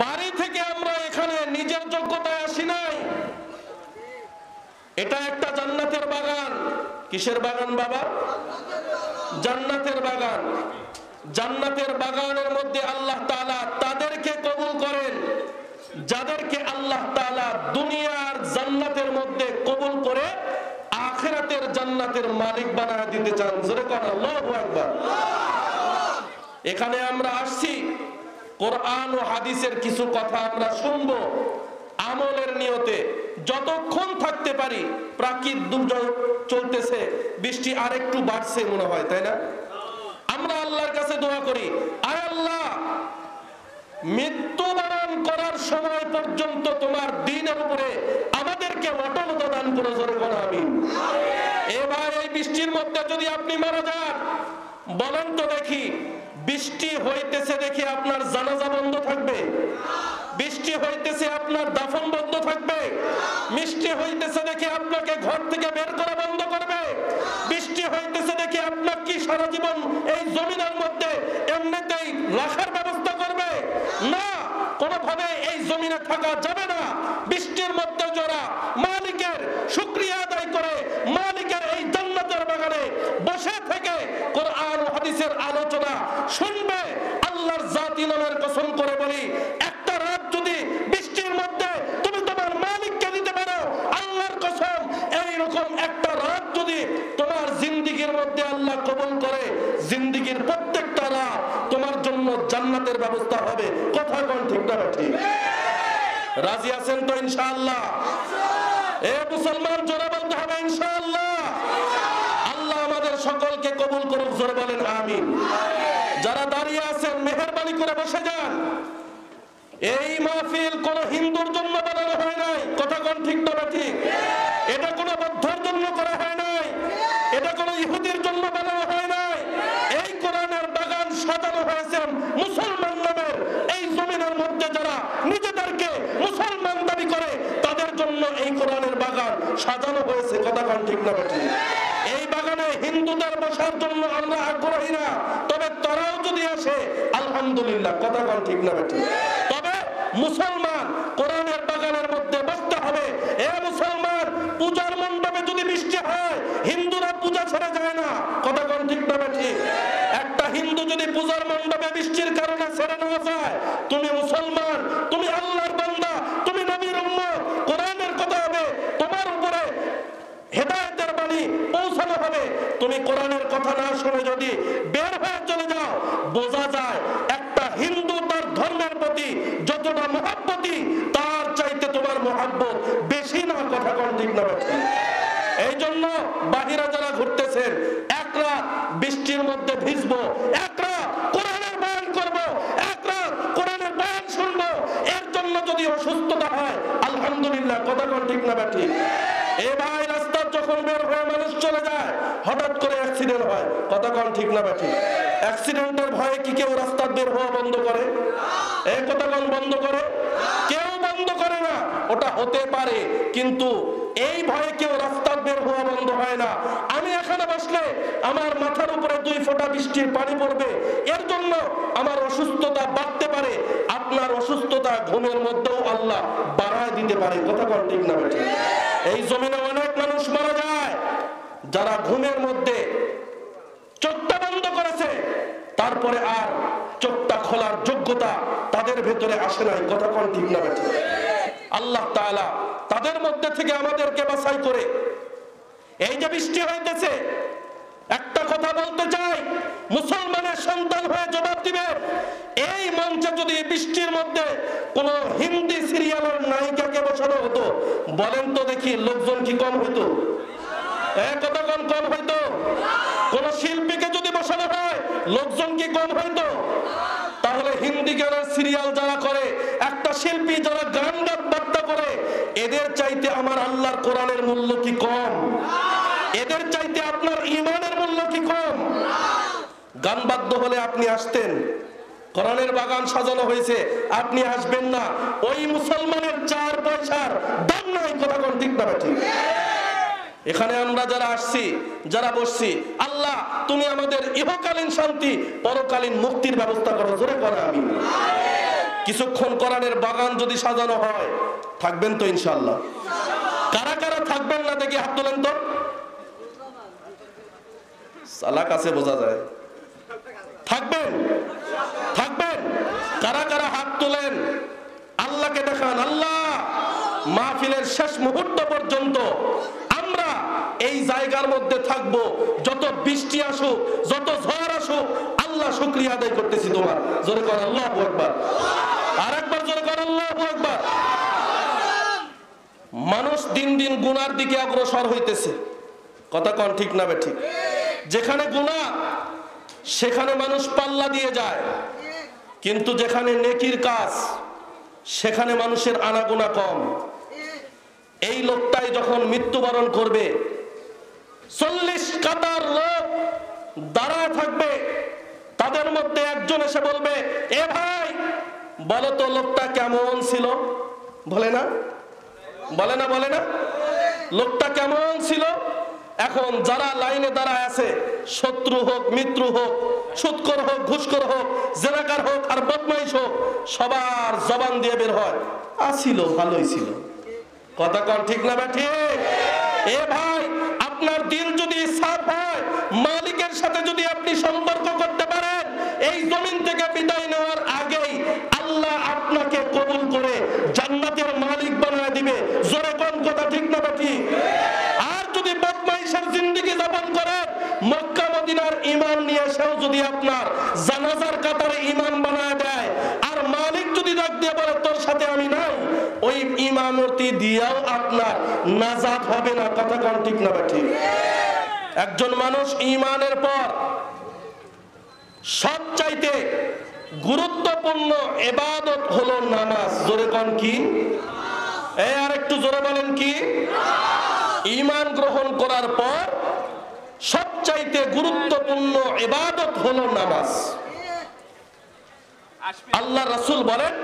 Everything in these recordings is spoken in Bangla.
বাড়ি থেকে আমরা এখানে নিজের যোগ্যতায় আসি নাই। এটা একটা জান্নাতের বাগান। কিসের বাগান বাবা? জান্নাতের বাগান। জান্নাতের বাগানের মধ্যে আল্লাহ তাআলা তাদেরকে কবুল করেন, যাদেরকে আল্লাহ তাআলা দুনিয়ার জান্নাতের মধ্যে কবুল করে আখিরাতের জান্নাতের মালিক বানায় দিতে চান। কোন আল্লাহু আকবার। এখানে আমরা আসছি। কোরআন ও হাদিসের কিছু কথা আমরা শুনব আমলের নিয়তে। যতক্ষণ থাকতে পারি, প্রাকৃত দুর্যোগ চলতেছে, বৃষ্টি আরেকটু বাড়ছে মনে হয়, তাই না? আমরা আল্লাহর কাছে দোয়া করি, আয় আল্লাহ, মৃত্যুবরণ করার সময় পর্যন্ত তোমার দিনের উপরে আমাদেরকে অটলতা দান করে, জোরে বলো আমি এবার এই বৃষ্টির মধ্যে যদি আপনি মারা যান, বলেন তো দেখি বৃষ্টি হইতেছে দেখি আপনার জানাজা বন্ধ থাকবে। বৃষ্টি হইতেছে আপনার দাফন বন্ধ থাকবে। মিষ্টি হইতেছে দেখে আপনাকে ঘর থেকে বের করা বন্ধ করবে। বৃষ্টি হইতেছে দেখে আপনার কি সারা জীবন এই জমিনের মধ্যে এমনিতেই রাখার ব্যবস্থা করবে? না, কোনোভাবে এই জমিনে থাকা যাবে না। বৃষ্টির মধ্যে জোড়া মালিকের শুক্রিয়া আদায় করে মালিকের এই জান্নাতের বাগানে বসে থেকে কোরআন ও হাদিসের আলোচনা শুনবে আল্লাহর জাতি নামের কসম করে বলি একটা রাত যদি বৃষ্টির মধ্যে তুমি তোমার মালিককে দিতে পারো আল্লাহর কসম এইরকম একটা রাত যদি তোমার জিন্দিগির মধ্যে আল্লাহ কবুল করে জিন্দিগির প্রত্যেকটা রাত তোমার জন্য জান্নাতের ব্যবস্থা হবে কথা কোন ঠিক না ঠিক? রাজি আছেন তো ইনশাআল্লাহ? এ মুসলমান জোরে বলতে হবে ইনশাআল্লাহ। আল্লাহ আমাদের সকলকে কবুল করুক, জোরে বলেন আমিন। যারা দাঁড়িয়ে আছেন, মেহেরবানি করে বসে যান। এই মাহফিল কোন হিন্দুর জন্য বানানো হয় নাই। কথা কোন ঠিক না ঠিক? এটা কোন বৌদ্ধর জন্য করা হয় নাই। এটা কোন ইহুদির জন্য বানানো হয় নাই। এই কোরআনের বাগান সাজানো হয়েছে মুসলমান নামের এই জমিনের মধ্যে যারা নিজেদেরকে মুসলমান দাবি করে তাদের জন্য এই কোরআনের বাগান সাজানো হয়েছে, কথা কোন ঠিক না ঠিক এই বাগানে হিন্দুদের বসার জন্য আমরা আগ্রহী না, তবে তারাও যদি আসে, আলহামদুলিল্লাহ, কথা কোন ঠিক না ঠিক তবে মুসলমান কোরআনের বাগানের মধ্যে বসতে হবে। এ মুসলমান, পূজার মণ্ডপে যদি বৃষ্টি হয়, হিন্দুরা পূজা ছেড়ে যায় না, কথা কোন ঠিক না ঠিক একটা হিন্দু যদি পূজার মণ্ডপে বৃষ্টির কারণে ছেড়ে না যায়, তুমি মুসলমান, তুমি আল্লাহর বান্দা তুমি নবীর উম্মত কোরআনের কথা হবে তোমার উপরে পৌঁছানো হবে তুমি কোরআনের কথা না শুনে যদি বের হয়ে চলে যাও, বোঝা যায় একটা হিন্দু তার ধর্মের প্রতি যতটা মহাব্বতী তার চাইতে তোমার মহাব্বত বেশি না কথা কোন ঠিক না ঠিক? এই জন্য বাহিরা যারা ঘুরতেছেন এক রাত বৃষ্টির মধ্যে ভিজবো এক রাত কোরআনের বয়ান করব এক রাত কোরআনের বয়ান শুনব এর জন্য যদি অসুস্থতা হয় আলহামদুলিল্লাহ কথা কোন ঠিক না ঠিক এ ভাই রাস্তার যখন বের হয়ে মানুষ চলে যায় হঠাৎ করে অ্যাক্সিডেন্ট হয় কথা কোন ঠিক না ঠিক অ্যাক্সিডেন্টের ভয়ে কি কেউ রাস্তার বের হওয়া বন্ধ করে? এই কথা কোন বন্ধ করে? কেউ বন্ধ করে না। ওটা হতে পারে, কিন্তু এই ভয়ে কেউ রাস্তার বের হওয়া বন্ধ হয় না। আমি এখানে বসলে আমার মাথার উপরে দুই ফোঁটা বৃষ্টির পানি পড়বে। এর জন্য আমার অসুস্থতা বাড়তে পারে। আপনার অসুস্থতা ঘুমের মধ্যেও আল্লাহ বাড়ায় দিতে পারে। কথা কোন ঠিক না এই জমিনে অনেক মানুষ মারা যায়। যারা ঘুমের মধ্যে তারপরে আর চোখটা খোলার যোগ্যতা তাদের ভেতরে আসে নাই, কথা কোন ঠিক না আল্লাহ তাদের মধ্যে থেকে আমাদেরকে বাছাই করে, এই যে বৃষ্টি হইতেছে, একটা কথা বলতে চাই, মুসলমানের সন্তান হয়ে জবাব দিবে, এই মঞ্চে যদি বৃষ্টির মধ্যে কোন হিন্দি সিরিয়ালের নায়িকাকে বসানো হতো, বলেন তো দেখি লোকজন কি কম হইতো? এক কথা কম কম হইতো? কোন শিল্পীকে যদি লোকজন কি কম হইতো তাহলে হিন্দি গানের সিরিয়াল যারা করে, একটা শিল্পী যারা গান বার্তা করে, এদের চাইতে আমার আল্লাহর কোরআনের মূল্য কি কম? এদের চাইতে আপনার ইমানের মূল্য কি কম? গান বাদ্য হলে আপনি আসতেন। কোরআনের বাগান সাজানো হয়েছে, আপনি আসবেন না। ওই মুসলমানের চার পয়সার দাম নাই, কথা কোন ঠিক না ঠিক? এখানে আমরা যারা আসছি যারা বসছি আল্লাহ তুমি আমাদের ইহকালীন শান্তি পরকালীন মুক্তির ব্যবস্থা করো জোরে করে আমি কিছুক্ষণ কোরআনের বাগান যদি সাজানো হয় থাকবেন তো ইনশাল্লাহ কারা কারা থাকবেন না দেখি হাত তোলেন তো। সালা কাছে বোঝা যায়। থাকবেন থাকবেন। কারা কারা হাত তোলেন আল্লাহকে দেখান আল্লাহ মাহফিলের শেষ মুহূর্ত পর্যন্ত এই জায়গার মধ্যে থাকব। যত বৃষ্টি আসুক, যত ঝড় আসুক, আল্লাহ শুক্রিয়া আদায় করতেছি তোমার। জোরে কর, আল্লাহ একবার আর একবার জোরে কর, আল্লাহ একবার মানুষ দিন দিন গুনার দিকে অগ্রসর হইতেছে। কথা কন ঠিক না ঠিক? যেখানে গুনাহ, সেখানে মানুষ পাল্লা দিয়ে যায়। কিন্তু যেখানে নেকির কাজ, সেখানে মানুষের আনাগোনা কম। এই লোকটাই যখন মৃত্যুবরণ করবে চল্লিশ কাতার লোক দাঁড়ায় থাকবে। তাদের মধ্যে একজন এসে বলবে, এ ভাই, বলো তো লোকটা কেমন ছিল? বলে না? বলে না বলে না? লোকটা কেমন ছিল? এখন যারা লাইনে দাঁড়ায় আছে, শত্রু হোক, মিত্র হোক, সুৎকর হোক ঘুষকর হোক, জেনাকার হোক আর বদমাইশ হোক, সবার জবান দিয়ে বের হয়। আসিল, ভালোই ছিল। কথা কন ঠিক না ঠিক? এ ভাই আপনার দিল যদি সাফ হয়, মালিকের সাথে যদি আপনি সম্পর্ক করতে পারেন, এই জমিন থেকে বিদায় নেওয়ার আগেই আল্লাহ আপনাকে কবুল করে জান্নাতের মালিক বানায় দিবে জোরে কোন কথা ঠিক না ঠিক আর যদি বদমাইশের জিন্দিগি যাপন করেন মক্কা মদিনার ইমান নিয়ে সেও যদি আপনার জানাজার কাতারে ইমান বানায় দেয় আর মালিক যদি ডাক দিয়ে বলে তোর সাথে আমি নাই ওই ইমামতি দিয়েও আপনার নাজাত হবে না কথা কোন ঠিক না ঠিক? একজন মানুষ ইমানের পর সবচাইতে গুরুত্বপূর্ণ এবাদত হলো নামাজ। জোরে কন কি? এই আর একটু জোরে বলেন কি? ইমান গ্রহণ করার পর সবচাইতে গুরুত্বপূর্ণ এবাদত হলো নামাজ। আল্লাহ রাসূল বলেন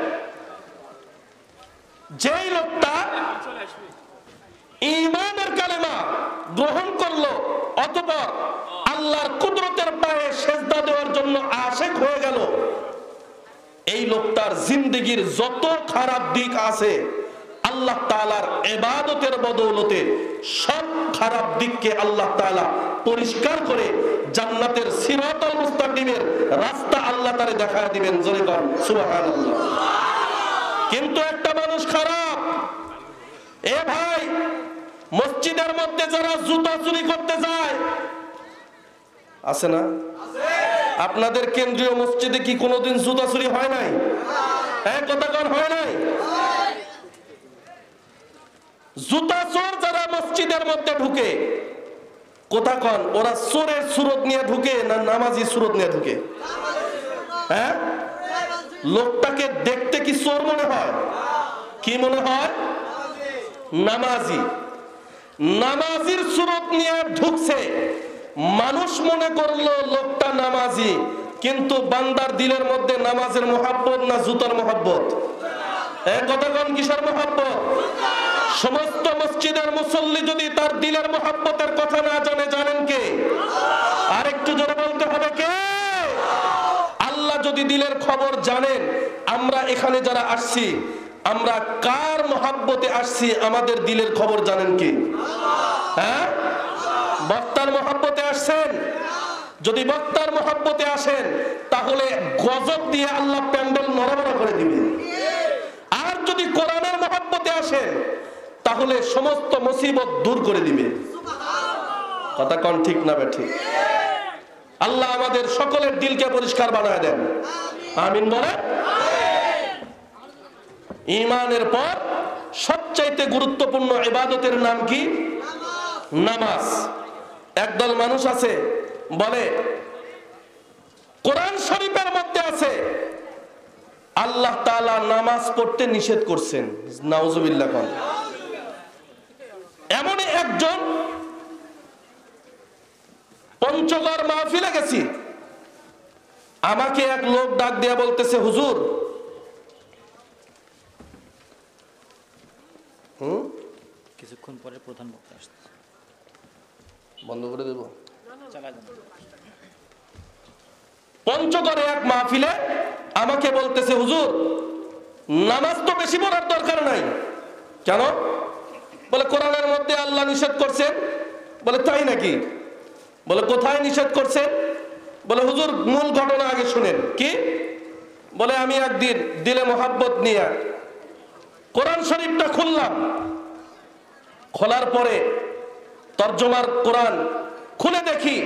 যেই লোকটা ইমানের কালেমা গ্রহণ করল অতঃপর আল্লাহর কুদরতের পায়ে সেজদা দেওয়ার জন্য আশেক হয়ে গেল। এই লোকটার জিন্দগির যত খারাপ দিক আছে, আল্লাহ তালার এবাদতের বদৌলতে সব খারাপ দিককে আল্লাহ তালা পরিষ্কার করে জান্নাতের সিরাতাল মুস্তাকিমের রাস্তা আল্লাহ তারে দেখা দিবেন। জোরে সুবহানাল্লাহ। কিন্তু একটা মানুষ খারাপ। এ ভাই, মসজিদের মধ্যে যারা জুতা চুরি করতে যায়, আছে না? আপনাদের কেন্দ্রীয় মসজিদে কি কোনোদিন জুতা চুরি হয় নাই? হ্যাঁ হয় নাই? জুতা চোর যারা মসজিদের মধ্যে ঢুকে, কোথা কন, ওরা চোরের সুরত নিয়ে ঢুকে না নামাজি সুরত নিয়ে ঢুকে? হ্যাঁ? লোকটাকে দেখতে কি চোর মনে হয়? কি মনে হয়? নামাজি। নামাজির সুরত নিয়ে ঢুকছে। মানুষ মনে করল, লোকটা নামাজি, কিন্তু বান্দার দিলের মধ্যে নামাজের মোহাব্বত না জুতার মোহাব্বত? কন, কিসের মোহাব্বত? সমস্ত মসজিদের মুসল্লি যদি তার দিলের মোহাব্বতের কথা না জানে, জানেন কে? আরেকটু জোরে বলতে হবে কে? আল্লাহ যদি দিলের খবর জানেন, আমরা এখানে যারা আসছি আমরা কার মহাব্বতে আসছি আমাদের দিলের খবর জানেন কি? হ্যাঁ? বক্তার মহাব্বতে আসছেন? যদি বক্তার মহাব্বতে আসেন, তাহলে গজব দিয়ে আল্লাহ প্যান্ডেল নড়াবড়া করে দিবে। আর যদি কোরআনের মহাব্বতে আসেন, তাহলে সমস্ত মুসিবত দূর করে দিবে। কথা কন ঠিক না ঠিক? আল্লাহ আমাদের সকলের দিলকে পরিষ্কার বানায় দেন। আমিন বলে ইমানের পর সবচাইতে গুরুত্বপূর্ণ ইবাদতের নাম কি? নামাজ। একদল মানুষ আছে, বলে, কোরআন শরীফের মধ্যে আছে, আল্লাহ তালা নামাজ পড়তে নিষেধ করছেন। নাউজুবিল্লাহ কোন। এমনই একজন পঞ্চগড় মাহফিলে গেছি। আমাকে এক লোক ডাক দিয়া বলতেছে, হুজুর কিছুক্ষণ পরে প্রধান বক্তা আসছে বন্ধ করে দেব? পঞ্চগড়ে এক মাহফিলে আমাকে বলতেছে হুজুর নামাজ তো বেশি পড়ার দরকার নাই। কেন? বলে কোরআনের মধ্যে আল্লাহ নিষেধ করছেন। বলে তাই নাকি? বলে কোথায় নিষেধ করছেন? বলে হুজুর মূল ঘটনা আগে শুনেন। কি? বলে আমি একদিন দিলে মোহাব্বত নিয়ে কোরআন শরীফটা খুললাম। খোলার পরে তর্জমার কোরআন খুলে দেখি,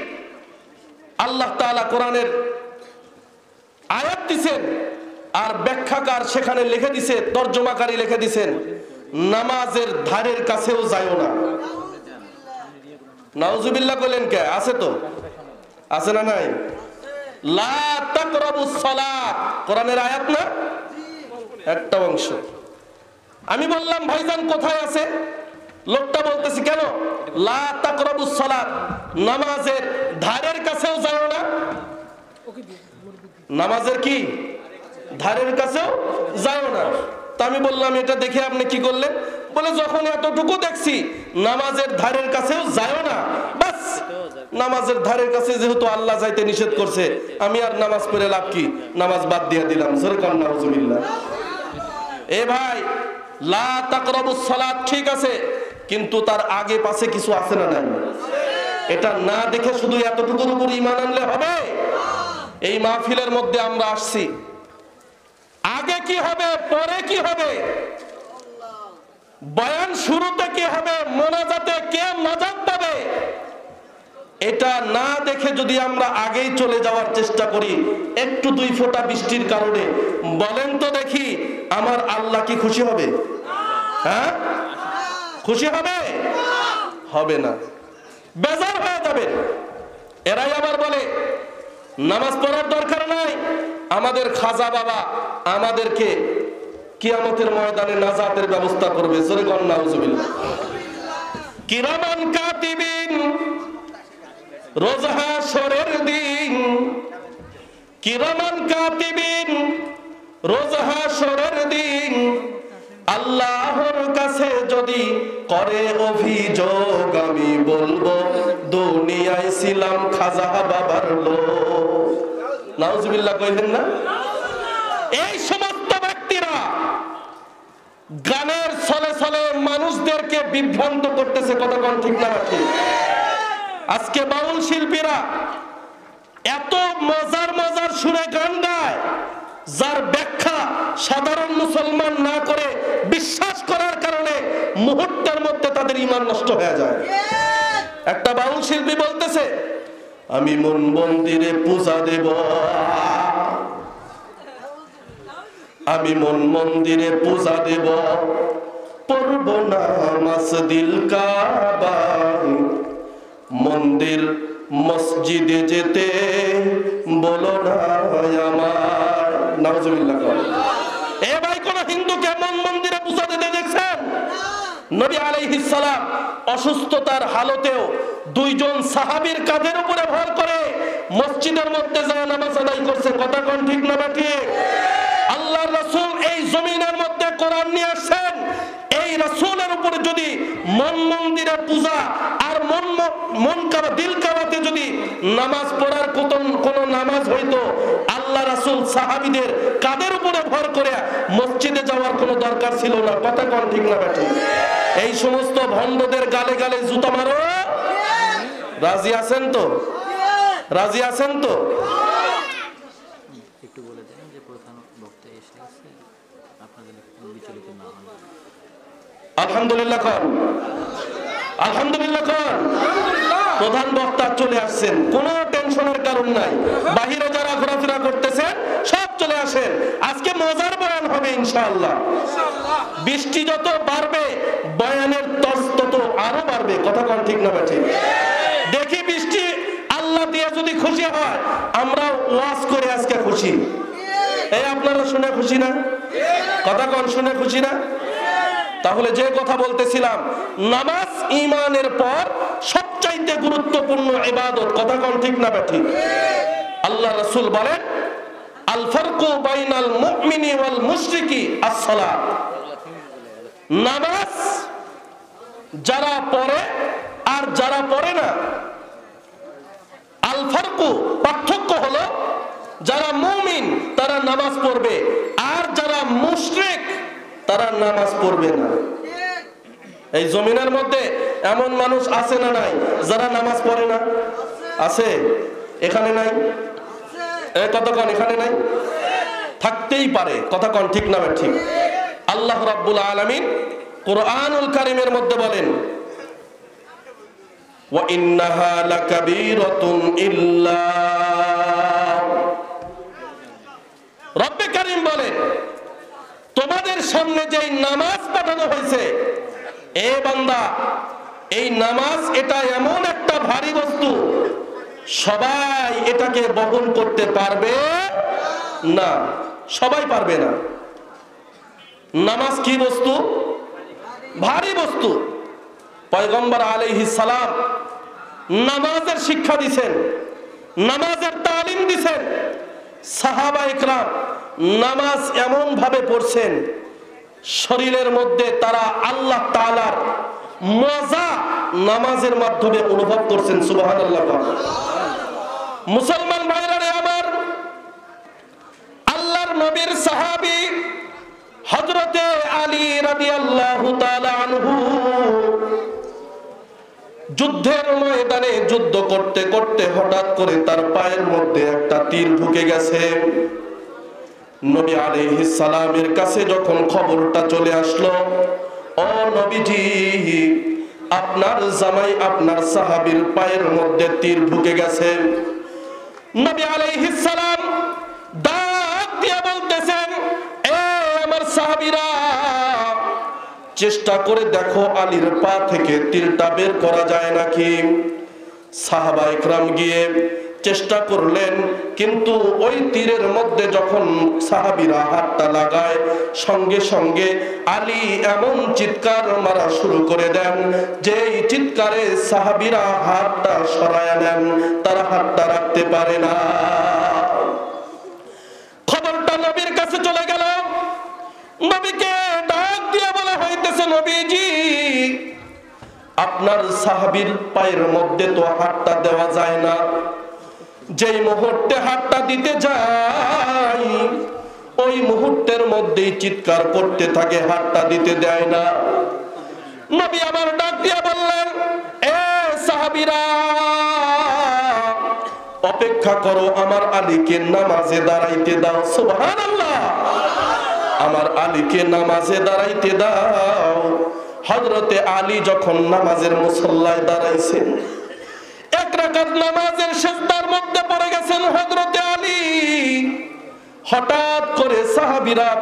আল্লাহ তাআলা কোরআনের আয়াত দিছেন আর ব্যাখ্যাকার সেখানে লিখে দিছে, তর্জমাকারী লিখে দিছেন, নামাজের ধারের কাছেও যায়ও না। নাউজুবিল্লাহ কইলেন কে? আছে তো? আছে না নাই? লা তাকরাবুস সালাত কোরআনের আয়াত না? একটা অংশ। আমি বললাম, ভাইজান কোথায় আছে? লোকটা বলতেছি, কেন? লা নামাজের ধারের কাছেও যাও না। নামাজের কি? ধারের কাছেও যাও না। তা আমি বললাম, এটা দেখে আপনি কি করলেন? বলে, যখন এতটুকু দেখছি, নামাজের ধারের কাছেও যাও না। বাস, নামাজের ধারের কাছে যেহেতু আল্লাহ যাইতে নিষেধ করছে, আমি আর নামাজ পড়ে লাভ কি? নামাজ বাদ দিয়ে দিলাম। সরকার নাউজুবিল্লাহ এ ভাই, লা ঠিক আছে কিন্তু তার আগে পাশে কিছু আছে না নাই। এটা না দেখে শুধু এতটুকুর উপর ইমান আনলে হবে? এই মাহফিলের মধ্যে আমরা আসছি। আগে কি হবে, পরে কি হবে? বয়ান শুরুতে কি হবে, মোনাজাতে কে নাজাত পাবে? এটা না দেখে যদি আমরা আগেই চলে যাওয়ার চেষ্টা করি, একটু দুই ফোঁটা বৃষ্টির কারণে, বলেন তো দেখি, আমার আল্লাহ কি খুশি হবে? হ্যাঁ? খুশি হবে? হবে না। বেজার হয়ে যাবে। এরাই আবার বলে, নামাজ পড়ার দরকার নাই, আমাদের খাজা বাবা আমাদেরকে কিয়ামতের ময়দানে নাজাতের ব্যবস্থা করবে। সরে কন্যা কিরামান কাতিবিন রোজহা সরের দিন। কিরামান কাতিবিন রোজহা সরের দিন। আল্লাহর কাছে যদি করে অভিযোগ, আমি বলব, দুনিয়ায় ছিলাম খাজা বাবার লোক। নাউজুবিল্লাহ কইলেন না? এই সমস্ত ব্যক্তিরা গানের ছলে ছলে মানুষদেরকে বিভ্রান্ত করতেছে কতক্ষণ ঠিক না আজকে বাউল শিল্পীরা এত মজার মজার সুরে গান গায় যার ব্যাখ্যা সাধারণ মুসলমান না করে বিশ্বাস করার কারণে মুহূর্তের মধ্যে তাদের ইমান নষ্ট হয়ে যায়। একটা বাউল শিল্পী বলতেছে আমি মন মন্দিরে পূজা দেব। আমি মন মন্দিরে পূজা দেব। পড়ব দিল কাবায়। মন্দির মসজিদে যেতে বলো না আমার নাউজুবিল্লাহ কর এ ভাই, কোন মন মন্দিরে পূজা দিতে দেখছেন? নবী আলাইহিস সালাম অসুস্থতার হালতেও দুইজন সাহাবীর কাঁধের উপরে ভর করে মসজিদের মধ্যে যায় নামাজ আদায় করছে। কথা কোন ঠিক না বা ঠিক আল্লাহ রাসূল এই জমিনের মধ্যে কোরআন নিয়ে আসছেন। এই রাসূলের উপরে যদি মন মন্দিরে পূজা আর মন মন কাবা দিল কাবাতে যদি নামাজ পড়ার কোন কোন নামাজ হইতো আল্লাহ রাসূল সাহাবীদের কাদের উপরে ভর করে মসজিদে যাওয়ার কোনো দরকার ছিল না? কথা কোন ঠিক না বা ঠিক এই সমস্ত ভণ্ডদের গালে গালে জুতা মারো। রাজি আছেন তো? রাজি আছেন তো? একটু বলে দেন যে প্রধান বক্তা এসে আছে আপনাদের বিচলিত না আলহামদুলিল্লাহ কর। আলহামদুলিল্লাহ কর। প্রধান বক্তা চলে আসছেন। কোনো টেনশনের কারণ নাই। বাহিরে যারা ঘোরাফেরা করতেছেন সব চলে আসেন। আজকে মজার বয়ান হবে ইনশাআল্লাহ। বৃষ্টি যত বাড়বে বয়ানের তস তত আরও বাড়বে। কথা কোন ঠিক না ঠিক দেখি বৃষ্টি আল্লাহ দিয়ে যদি খুশি হয় আমরা ওয়াজ করে আজকে খুশি। এই আপনারা শুনে খুশি না? কথা কোন শুনে খুশি না? তাহলে যে কথা বলতেছিলাম, নামাজ ইমানের পর সবচাইতে গুরুত্বপূর্ণ ইবাদত কথা কোন ঠিক না ঠিক আল্লাহ রাসূল বলেন তারা নামাজ পড়বে, আর যারা মুশরিক তারা নামাজ পড়বে না। এই জমিনের মধ্যে এমন মানুষ আছে না নাই, যারা নামাজ পড়ে না? আছে? এখানে নাই? কতক্ষণ? এখানে নাই? থাকতেই পারে। কন ঠিক না ঠিক। আল্লাহ রাব্বুল আলামিন কোরআনুল কারীমের মধ্যে বলেন রব্বে সামনে যেই নামাজ পাঠানো হয়েছে, এ বান্দা, এই নামাজ এটা এমন একটা ভারী বস্তু, সবাই এটাকে বহন করতে পারবে না, সবাই পারবে না। নামাজ কি বস্তু? ভারী বস্তু। পয়গম্বর আলাইহিস সালাম নামাজের শিক্ষা দিছেন, নামাজের তালিম দিছেন। সাহাবা ইকরাম নামাজ এমন ভাবে পড়ছেন শরীরের মধ্যে তারা আল্লাহ তাআলার মজা নামাজের মাধ্যমে অনুভব করছেন, সুবহানাল্লাহ মুসলমান ভাইরা আমার, আল্লাহর নবীর সাহাবী হযরতে আলী রাদিয়াল্লাহু তাআলা আনহু যুদ্ধের ময়দানে যুদ্ধ করতে করতে হঠাৎ করে তার পায়ের মধ্যে একটা তীর ঢুকে গেছে। নবী আলাইহিস সালামের কাছে যখন খবরটা চলে আসলো, ও নবীজি, আপনার জামাই আপনার সাহাবীর পায়ের মধ্যে তীর ঢুকে গেছে। নবী আলাইহিস সালাম ডাক দিয়ে বলতেছেন, এ আমার সাহাবীরা, চেষ্টা করে দেখো আলীর পা থেকে তীরটা বের করা যায় নাকি? সাহাবা ইকরাম গিয়ে চেষ্টা করলেন, কিন্তু ওই তীরের মধ্যে যখন সাহাবিরা হাতটা লাগায়, সঙ্গে সঙ্গে আলী এমন চিৎকার মারা শুরু করে দেন যে চিৎকারে সাহাবিরা হাতটা সরায় নেন, তারা হাতটা রাখতে পারে না। খবরটা নবীর কাছে চলে গেল। নবীকে ডাক দিয়ে বলা হইতেছে, নবীজি, আপনার সাহাবীর পায়ের মধ্যে তো হাতটা দেওয়া যায় না। যেই মুহূর্তে হাতটা দিতে যাই, ওই মুহূর্তের মধ্যেই চিৎকার করতে থাকে, হাতটা দিতে দেয় না। নবী আমার ডাক দিয়ে বললেন, এ সাহাবীরা, অপেক্ষা করো, আমার আলীকে নামাজে দাঁড়াইতে দাও। সুবহানাল্লাহ। আমার আলীকে নামাজে দাঁড়াইতে দাও। হজরতে আলী যখন নামাজের মুসল্লায় দাঁড়াইছেন হঠাৎ করে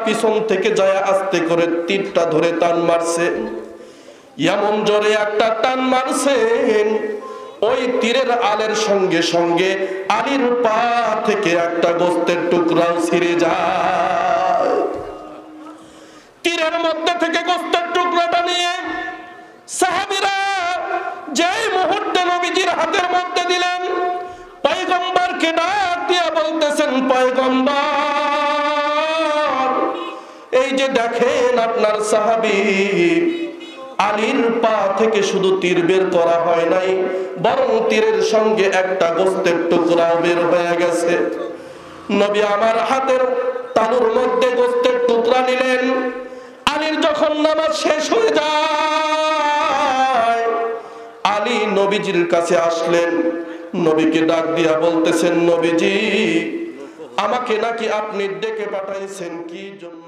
পিছন থেকে যায় করে তীরটা ধরে টান মারছে। এমন জোরে একটা টান মারছেন ওই তীরের আলের সঙ্গে সঙ্গে আলীর পা থেকে একটা গোস্তের টুকরাও ছিঁড়ে যায়। তীরের মধ্যে থেকে গোস্তের টুকরাটা নিয়ে সাহাবিরা যেই মুহূর্তে নবীজির হাতের মধ্যে দিলেন, পয়গম্বরকে ডাক দিয়ে বলতেছেন, পয়গম্বর, এই যে দেখেন আপনার সাহাবী, আলীর পা থেকে শুধু তীর বের করা হয় নাই, বরং তীরের সঙ্গে একটা গোস্তের টুকরা বের হয়ে গেছে। নবী আমার হাতের তালুর মধ্যে গোস্তের টুকরা নিলেন। আলীর যখন নামাজ শেষ হয়ে যায় নবীজির কাছে আসলেন। নবীকে ডাক দিয়া বলতেছেন, নবীজি, আমাকে নাকি আপনি ডেকে পাঠাইছেন? কি জন্য